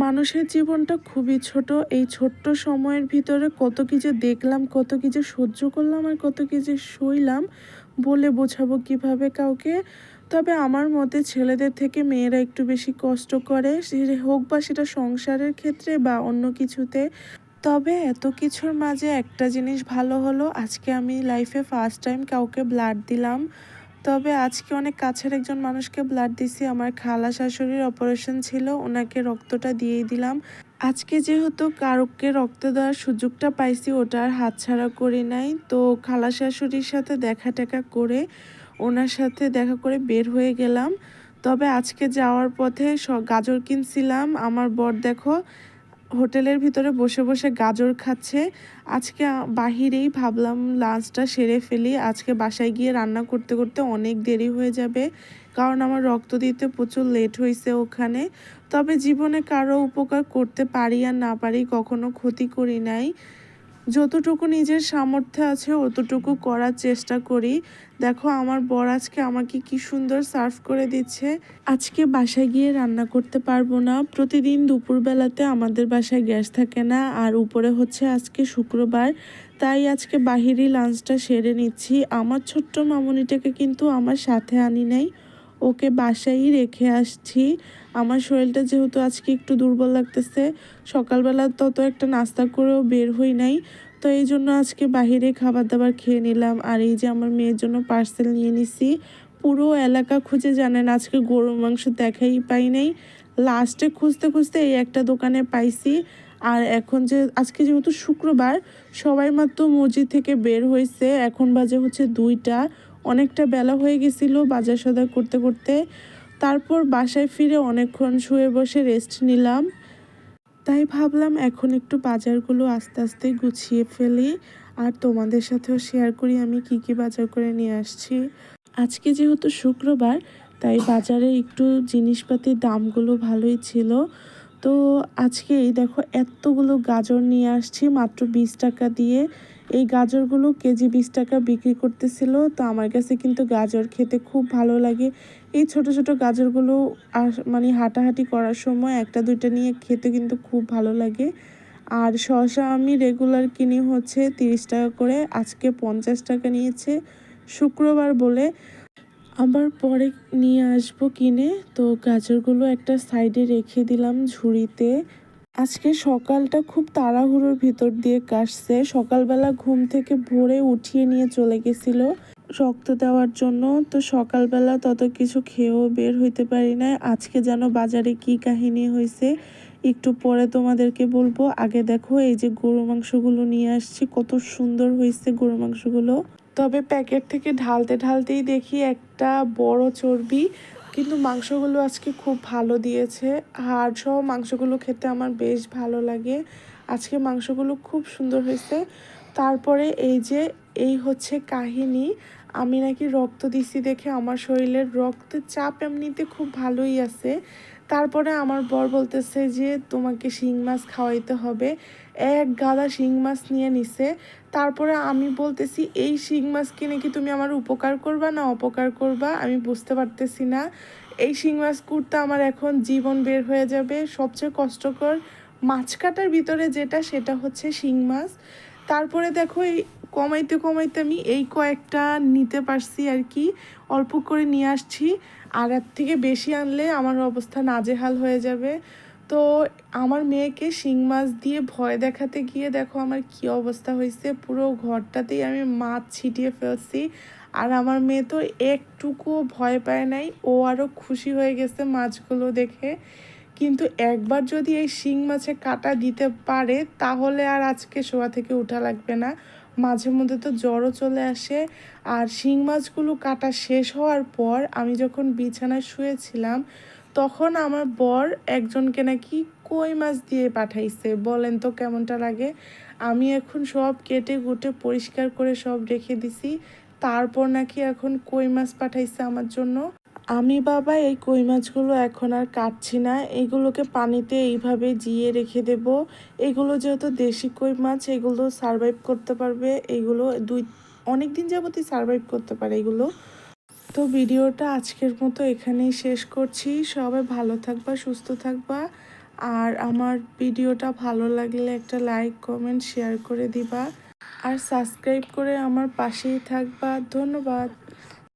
মানুষের জীবনটা খুবই ছোট। এই ছোট্ট সময়ের ভিতরে কত কি যে দেখলাম, কত কি যে সহ্য করলাম আর কত কি যে সইলাম বলে বোঝাবো কীভাবে কাউকে। তবে আমার মতে ছেলেদের থেকে মেয়েরা একটু বেশি কষ্ট করে, সে হোক বা সেটা সংসারের ক্ষেত্রে বা অন্য কিছুতে। তবে এত কিছুর মাঝে একটা জিনিস ভালো হলো, আজকে আমি লাইফে ফার্স্ট টাইম কাউকে ব্লাড দিলাম। তবে আজকে অনেক কাছের একজন মানুষকে ব্লাড দিছি। আমার খালা শাশুড়ির অপারেশন ছিল, ওনাকে রক্তটা দিয়েই দিলাম। আজকে যেহেতু কারোকে রক্ত দেওয়ার সুযোগটা পাইছি, ওটা আর হাতছাড়া করি নাই। তো খালা শাশুড়ির সাথে দেখা টেকা করে ওনার সাথে দেখা করে বের হয়ে গেলাম। তবে আজকে যাওয়ার পথে গাজর কিনছিলাম। আমার বর দেখো হোটেলের ভিতরে বসে বসে গাজর খাচ্ছে। আজকে বাহিরেই ভাবলাম লাঞ্চটা সেরে ফেলি। আজকে বাসায় গিয়ে রান্না করতে করতে অনেক দেরি হয়ে যাবে, কারণ আমার রক্ত দিতে প্রচুর লেট হয়েছে ওখানে। তবে জীবনে কারও উপকার করতে পারি আর না পারি কখনো ক্ষতি করি নাই। যতটুকু নিজের সামর্থ্য আছে, অতটুকু করার চেষ্টা করি। দেখো, আমার বর আজকে আমাকে কি সুন্দর সার্ভ করে দিচ্ছে। আজকে বাসায় গিয়ে রান্না করতে পারব না। প্রতিদিন দুপুরবেলাতে আমাদের বাসায় গ্যাস থাকে না, আর উপরে হচ্ছে আজকে শুক্রবার। তাই আজকে বাহিরে লাঞ্চটা সেরে নিচ্ছি। আমার ছোট্ট মামুনিটাকে কিন্তু আমার সাথে আনি নাই। ওকে বাসায়ই রেখে আসছি। আমার শরীরটা যেহেতু আজকে একটু দুর্বল লাগতেছে, সকালবেলা তত একটা নাস্তা করেও বের হই নাই। তো এই জন্য আজকে বাহিরে খাবার দাবার খেয়ে নিলাম। আর এই যে আমার মেয়ের জন্য পার্সেল নিয়ে নিছি। পুরো এলাকা খুঁজে জানেন, আজকে গরুর মাংস দেখাই পাই নাই। লাস্টে খুঁজতে খুঁজতে এই একটা দোকানে পাইছি। আর এখন যে, আজকে যেহেতু শুক্রবার, সবাই মাত্র মসজিদ থেকে বের হয়েছে এখন বাজে হচ্ছে দুইটা। অনেকটা বেলা হয়ে গেছিল বাজার সদার করতে করতে। তারপর বাসায় ফিরে অনেকক্ষণ শুয়ে বসে রেস্ট নিলাম। তাই ভাবলাম এখন একটু বাজারগুলো আস্তে আস্তে গুছিয়ে ফেলি। আর তোমাদের সাথেও শেয়ার করি আমি কি কি বাজার করে নিয়ে আসছি। আজকে যেহেতু শুক্রবার, তাই বাজারে একটু জিনিসপাতির দামগুলো ভালোই ছিল। তো আজকে এই দেখো এতগুলো গাজর নিয়ে আসছি মাত্র বিশ টাকা দিয়ে। এই গাজরগুলো কেজি বিশ টাকা বিক্রি করতেছিল, তো আমার কাছে কিন্তু গাজর খেতে খুব ভালো লাগে। এই ছোট ছোট গাজরগুলো মানে হাঁটাহাঁটি করার সময় একটা, দুইটা নিয়ে খেতে কিন্তু খুব ভালো লাগে। আর শসা আমি রেগুলার কিনি হচ্ছে তিরিশ টাকা করে, আজকে পঞ্চাশ টাকা নিয়েছে, শুক্রবার বলে। আবার পরে নিয়ে আসব কিনে, তো গাজরগুলো একটা সাইডে রেখে দিলাম ঝুড়িতে। আজকে সকালটা খুব তাড়াহুড়োর ভিতর দিয়ে কাটছে। সকালবেলা ঘুম থেকে ভোরে উঠিয়ে নিয়ে চলে গেছিল রক্ত দেওয়ার জন্য। তো সকালবেলা তত কিছু খেয়েও বের হইতে পারি না আজকে যেন বাজারে কি কাহিনী হয়েছে একটু পরে তোমাদেরকে বলব। আগে দেখো, এই যে গরু মাংসগুলো নিয়ে আসছি, কত সুন্দর হয়েছে গরু মাংসগুলো। তবে প্যাকেট থেকে ঢালতে ঢালতেই দেখি একটা বড় চর্বি কিন্তু মাংসগুলো আজকে খুব ভালো দিয়েছে। হাড় সহ মাংসগুলো খেতে আমার বেশ ভালো লাগে। আজকে মাংসগুলো খুব সুন্দর হয়েছে। তারপরে এই যে, এই হচ্ছে কাহিনী। আমি নাকি রক্ত দিছি দেখে আমার শরীরের রক্তের চাপ এমনিতে খুব ভালোই আছে। তারপরে আমার বর বলতেছে যে, তোমাকে শিং মাছ খাওয়াইতে হবে। এক গাদা শিং মাছ নিয়ে নিছে। তারপরে আমি বলতেছি, এই শিং মাছ কিনে কি তুমি আমার উপকার করবা না অপকার করবা? আমি বুঝতে পারতেছি না। এই শিং মাছ কুড়তে আমার এখন জীবন বের হয়ে যাবে। সবচেয়ে কষ্টকর মাছ কাটার ভিতরে যেটা, সেটা হচ্ছে শিং মাছ। তারপরে দেখো এই কমাইতে কমাইতে আমি এই কয়েকটা নিতে পারছি আর কি। অল্প করে নিয়ে আসছি। আর এর থেকে বেশি আনলে আমার অবস্থা নাজেহাল হয়ে যাবে। তো আমার মেয়েকে শিং মাছ দিয়ে ভয় দেখাতে গিয়ে দেখো আমার কি অবস্থা হয়েছে। পুরো ঘরটাতেই আমি মাছ ছিটিয়ে ফেলছি। আর আমার মেয়ে তো একটুকুও ভয় পায় নাই। ও আরও খুশি হয়ে গেছে মাছগুলো দেখে। কিন্তু একবার যদি এই শিং মাছে কাটা দিতে পারে, তাহলে আর আজকে শোয়া থেকে উঠা লাগবে না। মাঝে মধ্যে তো জ্বরও চলে আসে। আর শিং মাছগুলো কাটা শেষ হওয়ার পর আমি যখন বিছানায় শুয়েছিলাম, তখন আমার বর একজনকে নাকি কই মাছ দিয়ে পাঠাইছে, বলেন তো কেমনটা লাগে? আমি এখন সব কেটে কুটে পরিষ্কার করে সব রেখে দিছি, তারপর নাকি এখন কই মাছ পাঠাইছে আমার জন্য? আমি বাবা এই কই মাছগুলো এখন আর কাটছি না। এগুলোকে পানিতে এইভাবে জিয়ে রেখে দেব। এগুলো যেহেতু দেশি কই মাছ, এগুলো সারভাইভ করতে পারবে। এগুলো দুই অনেক দিন যাবতই সারভাইভ করতে পারে এগুলো। তো ভিডিওটা আজকের মতো এখানেই শেষ করছি। সবাই ভালো থাকবা, সুস্থ থাকবা। আর আমার ভিডিওটা ভালো লাগলে একটা লাইক কমেন্ট শেয়ার করে দিবা। আর সাবস্ক্রাইব করে আমার পাশেই থাকবা। ধন্যবাদ।